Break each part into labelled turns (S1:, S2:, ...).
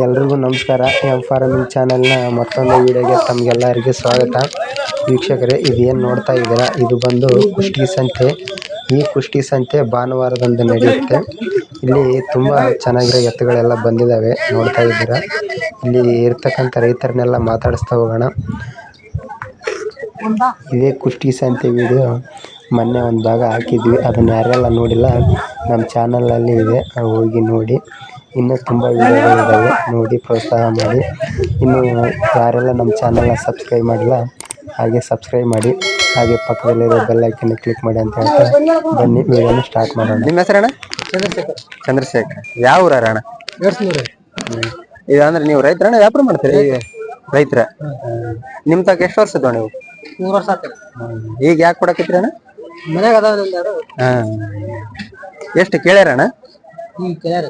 S1: ಎಲ್ರಿಗೂ ನಮಸ್ಕಾರ. M farming ಚಾನೆಲ್ನ ಮತ್ತೊಂದು ವಿಡಿಯೋಗೆ ತಮಗೆಲ್ಲರಿಗೂ ಸ್ವಾಗತ. ವೀಕ್ಷಕರೇ ಇದೇನು ನೋಡ್ತಾ ಇದ್ದೀರಾ? ಇದು ಬಂದು ಕುಷ್ಟಿ ಸಂತೆ. ಈ ಕುಷ್ಟಿ ಸಂತೆ ಭಾನುವಾರದಂದು ನಡೆಯುತ್ತೆ. ಇಲ್ಲಿ ತುಂಬ ಚೆನ್ನಾಗಿರೋ ಎತ್ತುಗಳೆಲ್ಲ ಬಂದಿದ್ದಾವೆ ನೋಡ್ತಾ ಇದ್ದೀರಾ? ಇಲ್ಲಿ ಇರ್ತಕ್ಕಂಥ ರೈತರನ್ನೆಲ್ಲ ಮಾತಾಡಿಸ್ತಾ ಹೋಗೋಣ. ಇದೇ ಕುಷ್ಟಿ ಸಂತೆ ವಿಡಿಯೋ. ಮೊನ್ನೆ ಒಂದು ಭಾಗ ಹಾಕಿದ್ವಿ. ಅದನ್ನು ಯಾರೆಲ್ಲ ನೋಡಿಲ್ಲ ನಮ್ಮ ಚಾನಲಲ್ಲಿ ಇದೆ. ಹೋಗಿ ನೋಡಿ. ಇನ್ನೂ ತುಂಬ ವಿಡಿಯೋಗಳಿದ್ದಾವೆ ನೋಡಿ ಪ್ರೋತ್ಸಾಹ ಮಾಡಿ. ಇನ್ನು ಯಾರೆಲ್ಲ ನಮ್ಮ ಚಾನಲ್ನ ಸಬ್ಸ್ಕ್ರೈಬ್ ಮಾಡಿಲ್ಲ ಹಾಗೆ ಸಬ್ಸ್ಕ್ರೈಬ್ ಮಾಡಿ. ಹಾಗೆ ಪಕ್ಕದಲ್ಲಿರೋ ಬೆಲ್ ಐಕನ್ ಕ್ಲಿಕ್ ಮಾಡಿ ಅಂತ ಹೇಳ್ತಾ ಬನ್ನಿ ವಿಡಿಯೋನ ಸ್ಟಾರ್ಟ್ ಮಾಡೋಣ.
S2: ನಿಮ್ಮ ಹೆಸರಣ್ಣ
S1: ಚಂದ್ರಶೇಖರ್.
S2: ಚಂದ್ರಶೇಖರ್. ಯಾವ ಊರ ಅಣ್ಣ ಈಗ ಅಂದ್ರೆ ನೀವು ರೈತರಣ್ಣ ವ್ಯಾಪಾರ ಮಾಡ್ತೀರಿ? ಈಗ ರೈತರ. ನಿಮ್ ತಕ ಎಷ್ಟು ವರ್ಷ ವರ್ಷದ ನೀವು?
S1: ಮೂರು ವರ್ಷ ಆಗ್ತದೆ
S2: ಈಗ ಯಾಕೆ ಕೊಡಕತ್ತೀರಿ ಅಣ್ಣ?
S1: ಮನ್ಯಾಗ ಅದಾವ
S2: ಹಾ ಎಷ್ಟು ಕೇಳ್ಯಾರಣ್ಣ
S1: ಕೇಳ್ಯಾರ.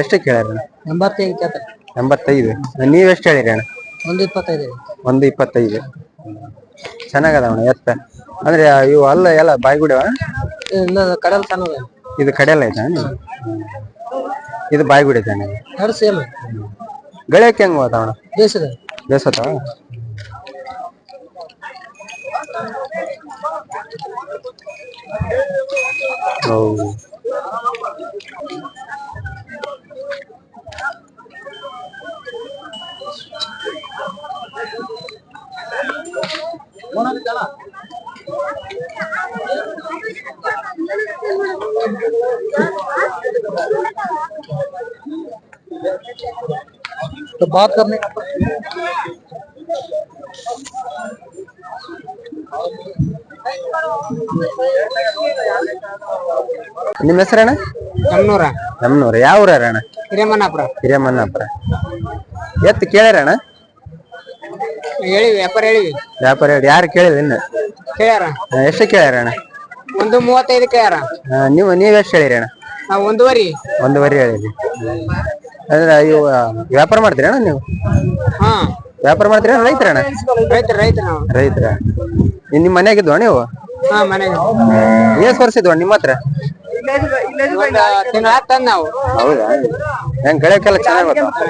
S2: ಎಷ್ಟು ಕೇಳ್ಯಾರಣ್ಣ
S1: ಎಂಬತ್ತೈದು ಕೇಳ್ತಾರೆ.
S2: ಎಂಬತ್ತೈದು? ನೀವ್ ಎಷ್ಟು ಹೇಳಿರಿ ಅಣ್ಣ?
S1: ಒಂದು ಇಪ್ಪತ್ತೈದು
S2: ಒಂದು ಇಪ್ಪತ್ತೈದು. ಚೆನ್ನಾಗದವಣ್ಣ ಎತ್ತ. ಅಂದ್ರೆ ಇವು ಅಲ್ಲ ಎಲ್ಲ ಬಾಯ್ಗುಡಿವ?
S1: ಇನ್ನು ಕಡಲ್ ಸಣ್ಣ
S2: ಇದು ಕಡೆಯಲ್ಲ ಐತಾ ಇದು ಬಾಯ್ಗುಡಿ ಐತೆ
S1: ಎರಡು ಸೇಮ್.
S2: ಗಳಕ್ಕೆ ಹೆಂಗ್ ಹೋತಾವಣ್ಣ
S1: ದೇಶದ
S2: ಬೇಸತ್ತಾವ? ಹೌದು.
S1: बात करने का
S2: ನಿಮ್ಮ ಹೆಸರಣ್ಣ
S1: ಕಣ್ಣೂರ
S2: ನಮ್ಮನೂರ ಯಾವ ಊರಣ್ಣ
S1: ಹಿರೇಮನ್ನಾಪುರ
S2: ಹಿರೇಮನ್ನಾಪುರ ಎತ್ತು ಕೇಳ್ಯಾರಣ್ಣ
S1: ಹೇಳಿವಿ ವ್ಯಾಪಾರ ಹೇಳಿವಿ
S2: ವ್ಯಾಪಾರ ಹೇಳಿ ಯಾರು ಕೇಳಿಲ್ಲ ಇನ್ನು
S1: ಕೇಳ್ಯಾರ
S2: ಹಾ, ಎಷ್ಟು ಕೇಳ್ಯಾರಣ್ಣ
S1: ಒಂದು ಮೂವತ್ತೈದು ಕೇಳ್ಯಾರ
S2: ಹಾ, ನೀವು ನೀವ್ ಎಷ್ಟು ಹೇಳಿರಿ ಅಣ್ಣ
S1: ನಾವು ಒಂದೂವರೆ.
S2: ಒಂದೂವರೆ ಹೇಳಿರಿ ಅಂದ್ರೆ ಇವು ವ್ಯಾಪಾರ ಮಾಡ್ತೀರಣ್ಣ ನೀವು?
S1: ಹಾ.
S2: ವ್ಯಾಪಾರ ಮಾಡ್ತೀರ ರೈತರಣ್ಣ
S1: ರೈತರ ರೈತರ ನಾವು.
S2: ರೈತರ. ನಿಮ್ಮ ಮನ್ಯಾಗಿದ್ವ ನೀವು?
S1: ಹಾ ಮನೆಗೆ
S2: ಎಷ್ಟು ವರ್ಷ ಇದ್ವ ನಿಮ್ಮ ಹತ್ರ?
S1: ತಿಂಗಳ ತಂದ್ ನಾವು.
S2: ಹೌದಾ? ಹೆಂಗ್ ಗಳಕ್ಕೆಲ್ಲ ಚೆನ್ನಾಗಿ ಗೊತ್ತ?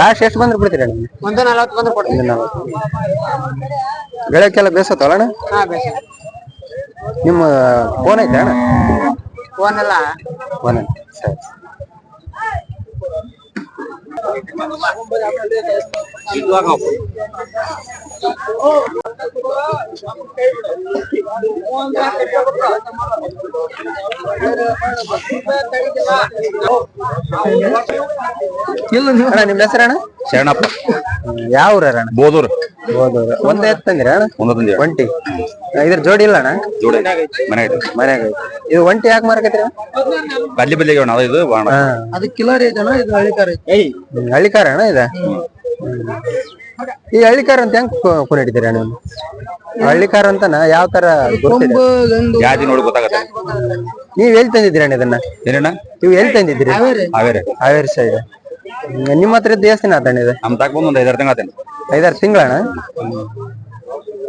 S2: ಲಾಸ್ಟ್ ಎಷ್ಟು ಬಂದ್ರೆ ಬಿಡ್ತೀರ ನಿಮ್ಗೆ
S1: ಒಂದು ನಲವತ್ತು ಬಂದ್ರೆ ಕೊಡ್ತೀವಿ.
S2: ಗಳಕ್ಕೆಲ್ಲ ಬೇಸತ್ತಲ್ಲ ಅಣ್ಣ
S1: ಹಾ ಬೇಸ
S2: ನಿಮ್ಮ ಫೋನ್ ಐತೆ ಅಣ್ಣ?
S1: ಫೋನ್ ಎಲ್ಲ
S2: ಸರಿ ಅಣ್ಣ ನಿಮ್ಮ ಹೆಸರಣ್ಣ
S3: ಶರಣಪ್ಪ.
S2: ಯಾವ ಊರಣ್ಣ
S3: ಬೋದೂರ್.
S2: ಬೋದೂರು. ಒಂದೇ ತಂದಿರ ಅಣ್ಣ?
S3: ಒಂದು ತಂದೆ
S2: ಒಂಟಿ. ಇದ್ರ ಜೋಡಿ ಇಲ್ಲ ಅಣ್ಣ?
S3: ಜೋಡಿ ಮನೆ ಐತೆ
S2: ಮನ್ಯಾಗ ಐತಿ. ಇದು ಒಂಟಿ ಯಾಕೆ ಮಾರಕತ್ರಿ
S3: ಅಲ್ಲಿ ಬಲ್ಲಿಗೆ ಅಣ್ಣ ಇದು
S2: ಹಾ.
S1: ಅದು ಕಿಲರ್ ಅಣ್ಣ ಇದು ಹಳ್ಳಿಕಾರ
S2: ಹ್ಮ್, ಹಳ್ಳಿಕಾರ ಅಣ್ಣ ಇದ? ಈ ಹಳ್ಳಿಕಾರ ಅಂತ ಹೆಂಗ್ ಕೊಂಡಿದ್ದೀರ ನೀವು? ಹಳ್ಳಿಕಾರ ಅಂತನ ಯಾವ ತರ
S3: ಜಾತಿ ನೋಡಿ ಗೊತ್ತಾಗತ್ತೆ.
S2: ನೀವ್ ಎಲ್ಲಿ ತಂದಿದ್ದೀರ ಇದನ್ನ?
S3: ಏನಣ್ಣ?
S2: ನೀವು ಎಲ್ಲಿ ತಂದಿದ್ದೀರಿ?
S3: ಹಾವೇರಿ.
S2: ಹಾವೇರಿ. ಸೈಡ್ ನಿಮ್ಮ ಹತ್ರ ದೇವಸ್ಥಾನ ಇದೆ ಆತಣ್ಣ ಐದಾರ್
S3: ನಮ್ ತಾಕ ಬಂದು ಒಂದ್ ಐದಾರು ತಿಂಗಳ
S2: ಐದಾರು ತಿಂಗಳಣ್ಣ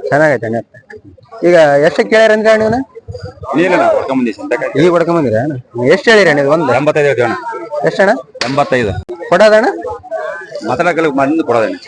S2: ಚೆನ್ನಾಗೈತಣ್ಣ ಈಗ ಎಷ್ಟು ಕೇಳ್ಯಾರ ಅಂದ್ರೆ
S3: ಸಂತಕ
S2: ಈಗ ಹೊಡ್ಕೊಂಡ್ ಬಂದಿರ ಎಷ್ಟು ಹೇಳಿರಿ ಒಂದು?
S3: ಎಂಬತ್ತೈದು ಹೇಳ್ತೀವಿ ಅಣ್ಣ.
S2: ಎಷ್ಟಣ್ಣ
S3: ಎಂಬತ್ತೈದು
S2: ಕೊಡೋದಣ್ಣ
S3: ಮಾತಾಡಕ್ಕೆ ಮಂದಿ ಕೊಡೋದೇನೆ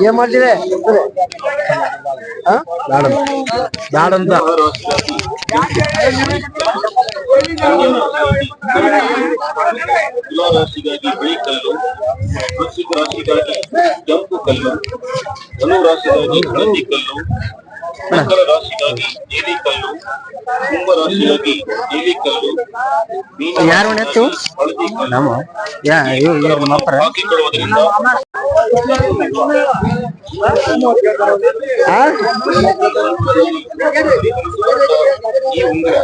S2: ಏನ್ ಮಾಡ್ತಿದೆ?
S3: ಬ್ಯಾಡಂತ.
S4: ತುಲಾ ರಾಶಿಗಾಗಿ ಬಿಳಿ ಕಲ್ಲು ವೃಶ್ಚಿಕ ರಾಶಿಗಾಗಿ ಕೆಂಪು ಕಲ್ಲು ಧನು ರಾಶಿಗಾಗಿ ಹಳದಿ ಕಲ್ಲು
S5: ಮಕರ ರಾಶಿಗಾಗಿ ನೀಲಿ ಕಲ್ಲು ಕುಂಭ ರಾಶಿಗಾಗಿ ನೀಲಿ ಕಲ್ಲು ಮೀನ
S2: ಯಾರು
S5: ಕಲ್ಲು
S2: ನಮ್ಮ ಯಾ ಇವ್ರು ಇವ್ರು ನಮ್ಮ ಅಪ್ಪರ
S5: ಹಾಕಿಕೊಳ್ಳುವುದರಿಂದ ಈ ಉಂಗುರ.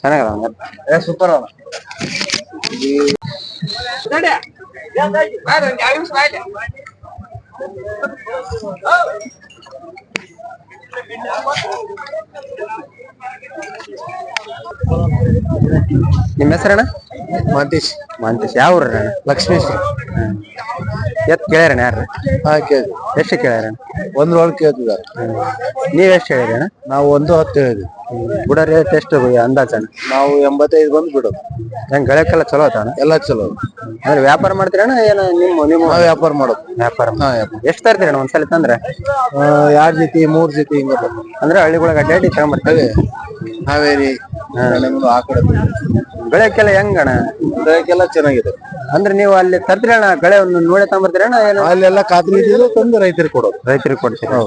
S2: ಚೆನ್ನಾಗದ? ಸೂಪರ್ ನಿಮ್ಮ ಹೆಸರಣ್ಣ
S6: ಮಾಂತೇಶ್
S2: ಮಾಂತೇಶ್ ಯಾವ ಊರಣ್ಣ? ಲಕ್ಷ್ಮೀಶ್
S6: ಲಕ್ಷ್ಮೇಶ್ವರ
S2: ಎತ್ ಕೇಳ್ಯಾರಣ ಯಾರು
S6: ಹಾ ಕೇಳಿ
S2: ಎಷ್ಟು ಕೇಳ್ಯಾರಣ
S6: ಒಂದು ಒಳಗೆ ಕೇಳ್ತಿದ್ದಾರೆ.
S2: ನೀವ್ ಎಷ್ಟು ಹೇಳಿರಣ
S6: ನಾವು ಒಂದು ಹತ್ತು ಹೇಳಿದ್ವಿ.
S2: ಬುಡ ರೇಟ್ ಎಷ್ಟು ಅಂದಾಜ್
S6: ನಾವು ಎಂಬತ್ತೈದು ಬಂದು ಬಿಡೋದು.
S2: ಹೆಂಗ್ ಗಳಕ್ಕೆಲ್ಲ ಚಲೋ ಆತ ಅಣ್ಣ
S6: ಎಲ್ಲ ಚಲೋ
S2: ಅಂದ್ರೆ ವ್ಯಾಪಾರ ಮಾಡ್ತೀರಣ ಏನ ನಿಮ್ಮ ನಿಮ್ಮ?
S6: ನಾವು ವ್ಯಾಪಾರ ಮಾಡೋದು.
S2: ವ್ಯಾಪಾರ ಎಷ್ಟು ತರ್ತೀರಣ ಒಂದ್ಸಲ ತಂದ್ರೆ?
S6: ಯಾರ್ ಜೊತೆ ಮೂರ್ ಜೊತೆ ಹಿಂಗ.
S2: ಅಂದ್ರೆ ಹಳ್ಳಿಗಳಿಗೆ ಅಡ್ಡಾಡಿ ತಗೊಂಬರ್ತೀವಿ
S6: ಹಾವೇರಿ ಆ ಕಡೆ
S2: ಬೆಳಕೆಲ್ಲ ಹೆಂಗಣ
S6: ಬೆಳಕೆಲ್ಲ ಚೆನ್ನಾಗಿದೆ.
S2: ಅಂದ್ರೆ ನೀವು ಅಲ್ಲಿ ತದ್ರಣ ಗಳೆವನ್ನು ಒಂದು ನೋಡಿ ತಗೊಂಬರ್ತೀರಣ್ಣ ಏನು?
S6: ಅಲ್ಲೆಲ್ಲ ಖಾತ್ರಿ ಇದ್ದಿದ್ದು ತಂದು ರೈತರಿಗೆ ಕೊಡೋದು.
S2: ರೈತರಿಗೆ ಕೊಡ್ತೀರಿ?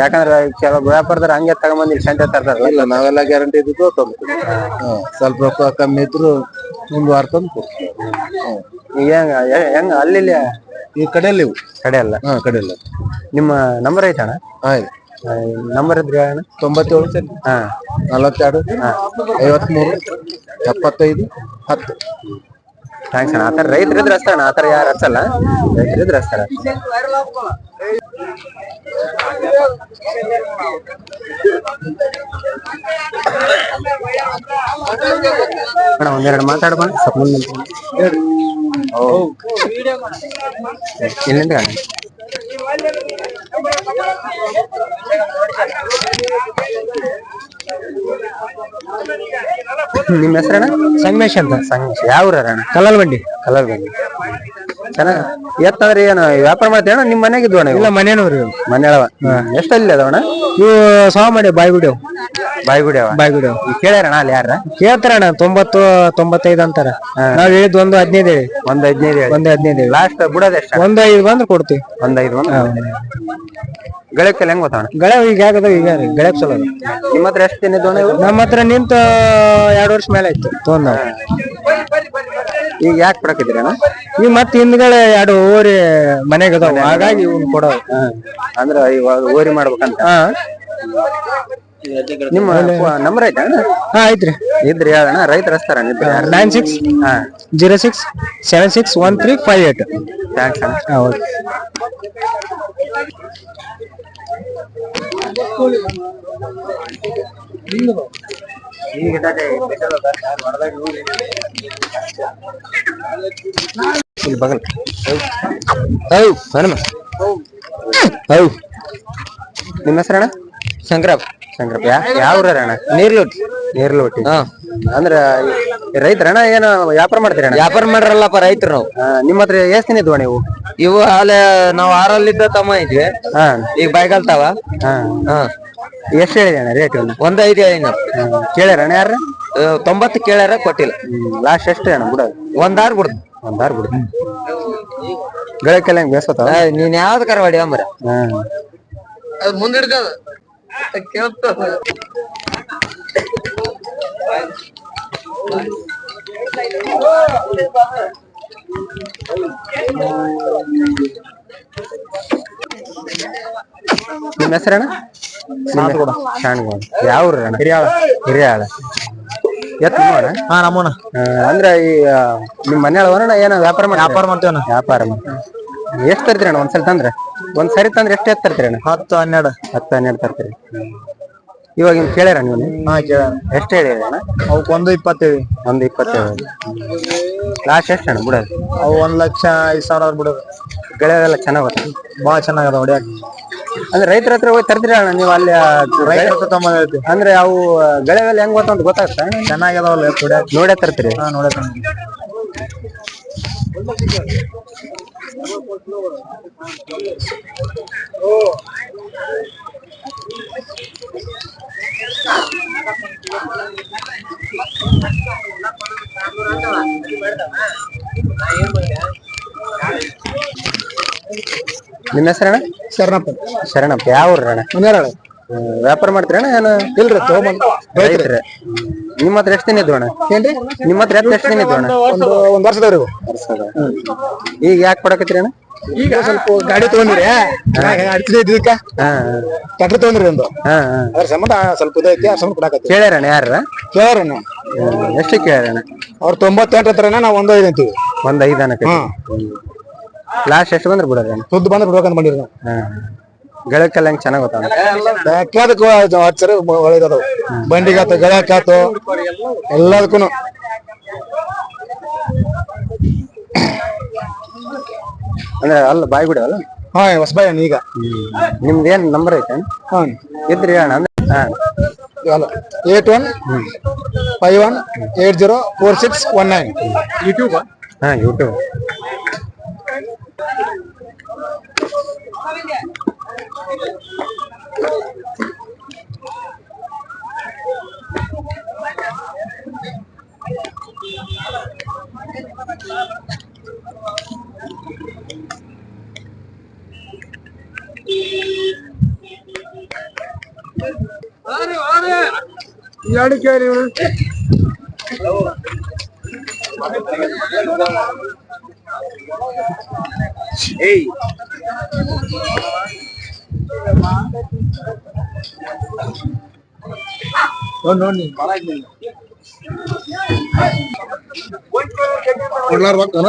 S2: ಯಾಕಂದ್ರೆ ಕೆಲವು ವ್ಯಾಪಾರದಾರ ಹಂಗೆ ತಗೊಂಬಂದು ಸಂತೆ ತರ್ತಾರಲ್ಲ
S6: ಇಲ್ಲ ನಾವೆಲ್ಲ ಗ್ಯಾರಂಟಿ ಇದ್ದಿದ್ದು ತಂದು ಸ್ವಲ್ಪ ರೊಕ್ಕ ಕಮ್ಮಿ ಇದ್ರು ಒಂದು ವಾರ ತಂದು ಕೊಡ್ತೀವಿ.
S2: ಹೆಂಗ ಹೆಂಗ ಅಲ್ಲಿ
S6: ಈ ಕಡೆಯಲ್ಲಿ.
S2: ಕಡೆ ಅಲ್ಲ
S6: ಹಾ ಕಡೆಯಲ್ಲ.
S2: ನಿಮ್ಮ ನಂಬರ್ ಐತಣ್ಣ?
S6: ಆಯ್ತು
S2: ನಂಬರ್ ಇದ್ರಿ ಅಣ್ಣ
S6: ತೊಂಬತ್ತೇಳು ಸರಿ.
S2: ಹಾ.
S6: ನಲವತ್ತೆರಡು ಐವತ್ಮೂರು ಎಪ್ಪತ್ತೈದು ಹತ್ತು.
S2: ಥ್ಯಾಂಕ್ಸ್ ಅಣ್ಣ. ಆತರ ಥರ ಇದ್ರೆ ಅಷ್ಟೇ ಅಣ್ಣ. ಆತರ ಯಾರು ಹಚ್ಚಲ್ಲ. ರೈತರಿದ್ರೆ ಅಷ್ಟೇ ಅಣ್ಣ. ಒಂದೆರಡು ಮಾತಾಡ್ಬಣ್ಣ ಸ್ವಲ್ಪ ಮುಂದೆ. ಎಲ್ಲಿಂದ ಅಣ್ಣ? ನಿಮ್ಮ ಹೆಸರಣ್ಣ? ಸಂಗಮೇಶ್ ಅಂತ. ಸಂಗಮೇಶ್. ಯಾವ ಊರಣ್ಣ? ಕಲ್ಲಲ್ ಬಂಡಿ ಕಲ್ಲಲ್ ಬಂಡಿ ಚೆನ್ನಾಗ ಎತ್ತಂದ್ರೆ ಏನು ವ್ಯಾಪಾರ ಮಾಡ್ತೀಯಣ್ಣ ನಿಮ್ಮ ಮನೆಗೆ ಇದ್ವಣ್ಣ ಇಲ್ಲ ಮನೇನವ್ರಿ ಮನೆಯಳವ? ಎಷ್ಟಲ್ಲಿ ಅದಾವಣ್ಣ?
S6: ಇವು ಸಾವ ಮಾಡಿ ಬಾಯ್ಗುಡಿ
S2: ಬಾಯ್ಗುಡಿ ಅವ
S6: ಬಾಯ್ಗುಡಿ
S2: ಈಗ ಕೇಳ್ಯಾರಣ್ಣ ಅಲ್ಲಿ ಯಾರ
S6: ಕೇಳ್ತಾರಣ್ಣ ತೊಂಬತ್ತು ತೊಂಬತ್ತೈದು ಅಂತಾರ. ನಾವ್ ಹೇಳಿದ್ ಒಂದು ಹದಿನೈದು ಹೇಳಿ.
S2: ಒಂದ್ ಹದಿನೈದು ಹೇಳಿ.
S6: ಒಂದು ಹದಿನೈದು ಹೇಳಿ.
S2: ಲಾಸ್ಟ್ ಬಿಡೋದು
S6: ಒಂದ್ ಐದು ಬಂದ್ರೆ ಕೊಡ್ತೀವಿ.
S2: ಒಂದ್ ಐದು ಒಂದು ಗಳಕ್ಕೆಲ್ಲ ಹೆಂಗ್ ಗೊತ್ತಾಣ
S6: ಗಳೆ ಈಗ ಆಗದ ಈಗ ಗಳೆ ಚಲೋ ಅದ.
S2: ನಿಮ್ಮ ಹತ್ರ ಎಷ್ಟು ದಿನ ಇವು
S6: ನಮ್ಮ ಹತ್ರ ನಿಂತ ಎರಡು ವರ್ಷ ಮೇಲೆ ಆಯ್ತು. ತೊಂದ
S2: ಈಗ ಯಾಕೆ ಕೊಡಕಿದ್ದೀರಿ ಅಣ್ಣ
S6: ಈ ಮತ್ತೆ ಹಿಂದ್ಗಡೆ ಎರಡು ಓರಿ ಮನೆಗೆ ಅದಾವ. ಹಾಗಾಗಿ ಇವ್ನ ಕೊಡೋದು.
S2: ಅಂದ್ರೆ ಇವಾಗ ಓರಿ ಮಾಡ್ಬೇಕಂತ?
S6: ಹಾ.
S2: ನಿಮ್ಮ ನಂಬರ್ ಐತೆ?
S6: ಹಾ ಐತ್ರಿ.
S2: ಇದ್ರಿ ಹೇಳಣ್ಣ. ರೈತರ ನಿದ್ರೆ
S6: ನೈನ್ ಸಿಕ್ಸ್
S2: ಹಾ
S6: zero six seven six one three five eight
S2: thanks ಅಣ್ಣ
S6: ಹಾ ಓಕೆ
S2: ಇಲ್ಲಿ ಬಗಲ್. ಹೌ ಹನುಮ ಹೌ ನಿಮ್ಮ ಹೆಸರಣ್ಣ? ಸಂಕ್ರಪ್ ಯಾ ಯಾವ ಊರಣ್ಣ ಅಣ್ಣ? ನೀರ್ಲೋಟಿ. ನೀರ್ಲೋಟಿ. ಹಾ. ಅಂದ್ರ ರಣ ಏನು ವ್ಯಾಪಾರ ಮಾಡ್ತೀರಣ್ಣ
S6: ವ್ಯಾಪಾರ ಮಾಡ್ರಲ್ಲಪ್ಪ ರೈತರು ನಾವು.
S2: ಆ, ನಿಮ್ಮ ಹತ್ರ ಎಷ್ಟು ದಿನ ಇದ್ವ ನೀವು
S6: ಇವು ಅಲ್ಲೇ ನಾವು ಆರಲ್ಲಿದ್ದ ತಮ್ಮ ಇದ್ವಿ.
S2: ಹಾ.
S6: ಈಗ ಬೈಗಲ್ತಾವ
S2: ಹಾ.
S6: ಹಾ.
S2: ಎಷ್ಟು ಹೇಳಿದೆ ಅಣ್ಣ ರೇಟ್
S6: ಒಂದ್ ಐದು ಐದು
S2: ಕೇಳ್ಯಾರ ಅಣ್ಣ ಯಾರ
S6: ತೊಂಬತ್ತು ಕೇಳ್ಯಾರ ಕೊಟ್ಟಿಲ್ಲ.
S2: ಲಾಸ್ಟ್ ಎಷ್ಟು ಅಣ್ಣ ಬಿಡೋದು?
S6: ಒಂದಾರು ಆರ್ ಬಿಡ್ದು.
S2: ಒಂದ್ ಆರು ಬಿಡು ಗಳಕ್ಕೆಲ್ಲ ಹೆಂಗ್
S6: ನೀನ್ ಯಾವ್ದು ಕರವಾಡಿ ಅಂಬರ? ಮುಂದಿಡ್ಕದ ಕೇಳ್ತದ
S2: ನಿಮ್ಮ ಹೆಸರಣ್ಣ? ಶಾಣ್ಗೋಣ ಯಾವ ಅಣ್ಣ? ಹಿರಿಯಾಳ. ಹಿರಿಯಾಳ. ಎತ್ತ ನೋಡ
S6: ಹಾ ನಮ್ಮನ
S2: ಅಂದ್ರೆ ಈ ನಿಮ್ ಮನೆ ಒಳಗಣ ಏನ ವ್ಯಾಪಾರ ಮಾಡಿ
S6: ವ್ಯಾಪಾರ ಮಾಡ್ತೇವಣ್ಣ.
S2: ವ್ಯಾಪಾರ ಎಷ್ಟು ತರ್ತೀರಿ ಅಣ್ಣ? ಒಂದ್ಸಲ ತಂದ್ರೆ? ಒಂದ್ ಸರಿ ತಂದ್ರೆ ಎಷ್ಟು ಎತ್ ತರ್ತೀರಿ ಅಣ್ಣ?
S6: ಹತ್ತು ಹನ್ನೆರಡು.
S2: ಹತ್ತು ಹನ್ನೆರಡು ತರ್ತೀರಿ. ಇವಾಗ ನಿಮ್ ಕೇಳ್ಯಾರ ನೀವು?
S6: ಹಾ ಕೇಳ
S2: ಎಷ್ಟು ಹೇಳಿರಿ ಅಣ್ಣ?
S6: ಅವಕ್ ಒಂದು ಇಪ್ಪತ್ತೇಳು.
S2: ಒಂದು ಇಪ್ಪತ್ತೇಳು. ಲಾಸ್ಟ್ ಎಷ್ಟು ಅಣ್ಣ ಬಿಡೋದು?
S6: ಅವು ಒಂದ್ ಲಕ್ಷ ಐದು ಸಾವಿರ ಬಿಡೋದು.
S2: ಗೆಳೆಯರೆಲ್ಲ ಚೆನ್ನಾಗ್ ಬರ್ತದೆ.
S6: ಭಾಳ ಚೆನ್ನಾಗದ ಹೊಡ್ಯಾಕ.
S2: ಅಂದ್ರೆ ರೈತರ ಹತ್ರ ಹೋಗಿ ತರ್ತೀರ ಅಣ್ಣ ನೀವು ಅಲ್ಲಿ ಆ,
S6: ರೈತರ ಹತ್ರ ತಗೊಂಡ್ ಐತಿ
S2: ಅಂದ್ರೆ ಅವು ಗೆಳೆಯವೆಲ್ಲ ಹೆಂಗ್ ಗೊತ್ತ ಗೊತ್ತಾಗ್ತ ಗೊತ್ತಾಗ್ತಾ ಅಣ್ಣ?
S6: ಚೆನ್ನಾಗದಾವಲ್ಲ ಹೊಡ್ಯಾಕ.
S2: ನೋಡೇ ತರ್ತೀರಿ.
S6: ಹಾ ನೋಡಕ
S2: ನಿಮ್ಮ ಹೆಸರಣ್ಣ
S6: ಶರಣಪ್ಪ
S2: ಶರಣಪ್ಪ ಯಾವ ಊರು ಅಣ್ಣ
S6: ಮನೆಯೊಳಗೆ
S2: ಹ್ಮ್, ವ್ಯಾಪಾರ ಮಾಡ್ತೀರಣ್ಣ ಏನು
S6: ಇಲ್ರಿ ತಗೊಂಬಂದ್
S2: ರೈತ್ರೆ ನಿಮ್ಮ ಹತ್ರ ಎಷ್ಟು ದಿನ ಇದ್ವು ಅಣ್ಣ?
S6: ಏನ್ರಿ?
S2: ನಿಮ್ಮ ಹತ್ರ ಎಷ್ಟು ದಿನ ಇದ್ವು ಅಣ್ಣ?
S6: ಒಂದು ಒಂದ್ ವರ್ಷದವ್ರಿ ಇವು.
S2: ಈಗ ಯಾಕೆ ಕೊಡಕತ್ರಿ ಅಣ್ಣ?
S6: ಈಗ ಸ್ವಲ್ಪ ಗಾಡಿ ತಗೊಂಡಿರಿ. ಅಡ್ತಿದೆ ಇದಕ್ಕ ಟ್ರ್ಯಾಕ್ಟರ್ ತಗೊಂಡ್ರಿ ಒಂದು. ಅದ್ರ ಸಂಬಂಧ ಸ್ವಲ್ಪ ಇದೈತಿ ಆ ಸಂಬಂಧ ಕೊಡಾಕತ್ತಿ
S2: ಕೇಳ್ಯಾರಣ್ಣ ಯಾರ
S6: ಕೇಳ್ರಣ್ಣ
S2: ಎಷ್ಟು ಕೇಳ್ಯಾರಣ್ಣ?
S6: ಅವ್ರು ತೊಂಬತ್ತೆಂಟು ಹತ್ರನ ನಾವು ಒಂದು ಐದು ಅಂತೀವಿ.
S2: ಒಂದ್ ಐದು ಅನ್ನಕ್ಕೆ ಲಾಸ್ಟ್ ಎಷ್ಟು ಬಂದ್ರೆ ಬಿಡೋದು ಅಣ್ಣ
S6: ಸುದ್ದು ಬಂದ್ರೆ ಬಿಡ್ಬೇಕಂತ ಮಾಡಿರಿ ನಾವು.
S2: ಹಾ. ಗಳಕ್ಕೆಲ್ಲ ಹೆಂಗ್ ಚೆನ್ನಾಗ್ ಗೊತ್ತಾಗ
S6: ಕೇಳದಕ್ಕೂ ಹತ್ತು ಸರಿ ಒಳ್ಳೇದವು ಬಂಡಿಗಾತು ಗಳಕ್ಕಾತು ಎಲ್ಲದಕ್ಕೂ
S2: ಅಂದ್ರೆ ಅಲ್ಲ ಬಾಯ್ ಬಿಡವಲ್ಲ
S6: ಹಾ ಹೊಸಬಾಯಿ ಅಣ್ಣ ಈಗ.
S2: ನಿಮ್ದು ಏನ್ ನಂಬರ್ ಐತೆ?
S6: ಹಾ
S2: ಇದ್ರಿ ಅಣ್ಣ ಅಂದ್ರೆ ಹಾ.
S6: ಅಲ್ಲ eight one five one eight zero four six one nine YouTube
S2: ಹಾ ಯೂಟ್ಯೂಬ್ അടിക്കാര് ഏയ്
S6: ಎರಡು ಕೇಳಿ ಕೊಡ್ಲಾರ್ಬೇಕನ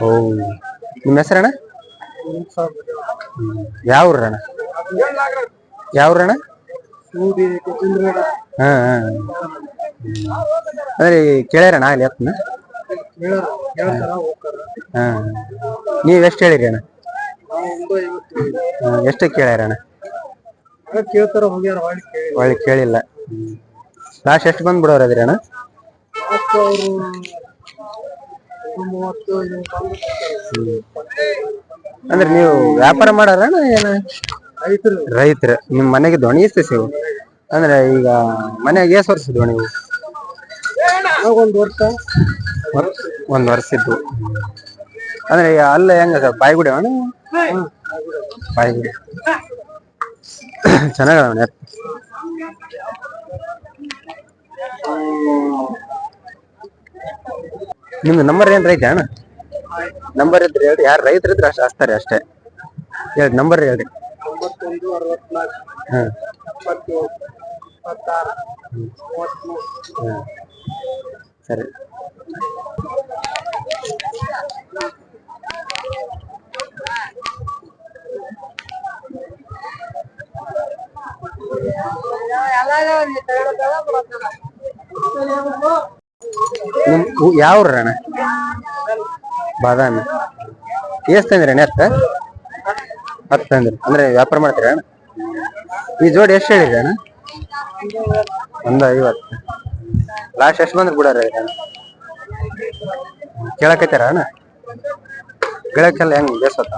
S2: ಓ ನಿಮ್ಮ ಹೆಸರಣ್ಣ? ಯಾವ ಊರಣ್ಣ? ಯಾವ ಊರಣ್ಣ? ಹಾ ಹಾ. ಅಂದ್ರೆ ಕೇಳ್ಯಾರಣ್ಣ ಅಲ್ಲಿ ಎತ್ತನ ಹಾ. ನೀವ್ ಎಷ್ಟು ಹೇಳಿರಿ ಅಣ್ಣ? ಹಾ, ಕೇಳ್ಯಾರ ಅಣ್ಣ?
S6: ಕೇಳ್ತಾರ ಹೋಗ್ಯಾರ
S2: ಒಳ್ಳೆ ಕೇಳಿಲ್ಲ. ಲಾಸ್ಟ್ ಎಷ್ಟು ಬಂದ್ ಬಿಡೋರ್ ಅದ್ರಿ ಅಣ್ಣ
S6: ಮೂವತ್ತು
S2: ಅಂದ್ರೆ ನೀವು ವ್ಯಾಪಾರ ಮಾಡಾರ ಏನ?
S6: ರೈತರು.
S2: ರೈತರ. ನಿಮ್ ಮನೆಗೆ ದೋಣಿ ಎಷ್ಟು ಸಿವು. ಅಂದ್ರೆ ಈಗ ಮನೆಗೆ ಎಷ್ಟು ವರ್ಷ ದೋಣಿ ಇವು?
S6: ಒಂದ್ ವರ್ಷ?
S2: ಒಂದ್- ವರ್ಷ ಇದ್ದು. ಅಂದ್ರೆ ಅಲ್ಲೇ ಹೆಂಗ ಬಾಯ್ಗುಡಿ ಅಣ್ಣ ಬಾಯ್ಗುಡಿ. ಚೆನ್ನಾಗದ ನಿಮ್ದು ನಂಬರ್ ಏನ್ ರೈತ ಅಣ್ಣ? ನಂಬರ್ ಇದ್ರೆ ಹೇಳಿ ಯಾರು ರೈತರು ಇದ್ರೆ ಅಷ್ಟು ಹಚ್ತಾರೆ ಅಷ್ಟೇ. ಹೇಳಿ ನಂಬರ್
S6: ಹೇಳಿ
S2: ಹ್ಮ್.
S6: ಇಪ್ಪತ್ತಾರು
S2: ಸರಿ ಯಾವ ಅಣ್ಣ ಬಾದಾಮಿ. ಎಷ್ಟು ತಂದ್ರಿ ಅಣ್ಣ ಎಷ್ಟ ಹತ್ತು ತಂದ್ರಿ. ಅಂದ್ರೆ ವ್ಯಾಪಾರ ಮಾಡ್ತೀರಾ? ಈ ಜೋಡಿ ಎಷ್ಟು ಹೇಳಿರಿ ಅಣ್ಣ? ಒಂದು ಐವತ್ತು ಲಾಸ್ಟ್ ಎಷ್ಟು ಬಂದ್ರೆ ಬಿಡಾರ ಕೇಳಕತ್ತಾರ ಅಣ್ಣ ಗಿಡಕ್ಕೆಲ್ಲ ಹೆಂಗ್ ಬೇಸತ್ತ?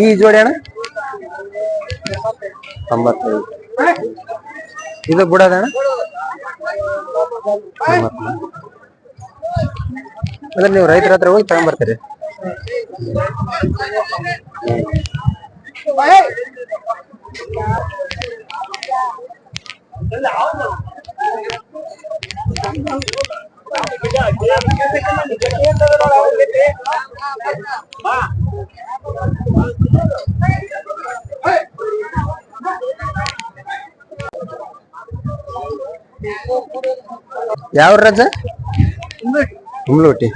S2: ಈ ಜೋಡಿ ಅಣ್ಣ? ತೊಂಬತ್ತೈದು. ಇದು ಬಿಡೋದ ಅಣ್ಣ? ತೊಂಬತ್ತು. ಅಂದ್ರೆ ನೀವು ರೈತರ ಹತ್ರ ಹೋಗಿ ತಗೊಂಡ್ಬರ್ತೀರಿ ಯಾವ ರಜ? ಹುಮ್ಲೋಟಿ.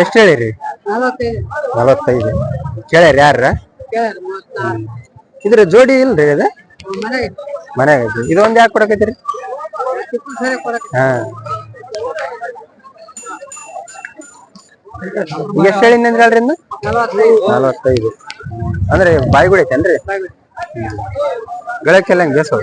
S2: ಎಷ್ಟು ಹೇಳಿರಿ? ನಲವತ್ತೈದು. ಕೇಳ್ಯಾರ ಯಾರ ಇದ್ರ ಜೋಡಿ ಇಲ್ರಿ ಅದ ಮನ್ಯಾಗ ಐತಿ. ಇದು ಒಂದ್ ಯಾಕೆ ಕೊಡಕೈತಿರಿ ಹಾ. ಎಷ್ಟು ಹೇಳಿನ ಅಂದ್ರೆ ಹೇಳ್ರಿ ಇನ್ನು? ನಲವತ್ತೈದು. ಅಂದ್ರೆ ಬಾಯಿಗುಡಿ ಐತೇನ್ರಿ? ಗಳಕ್ಕೆಲ್ಲ ಹಂಗೆ ಬೇಸೋ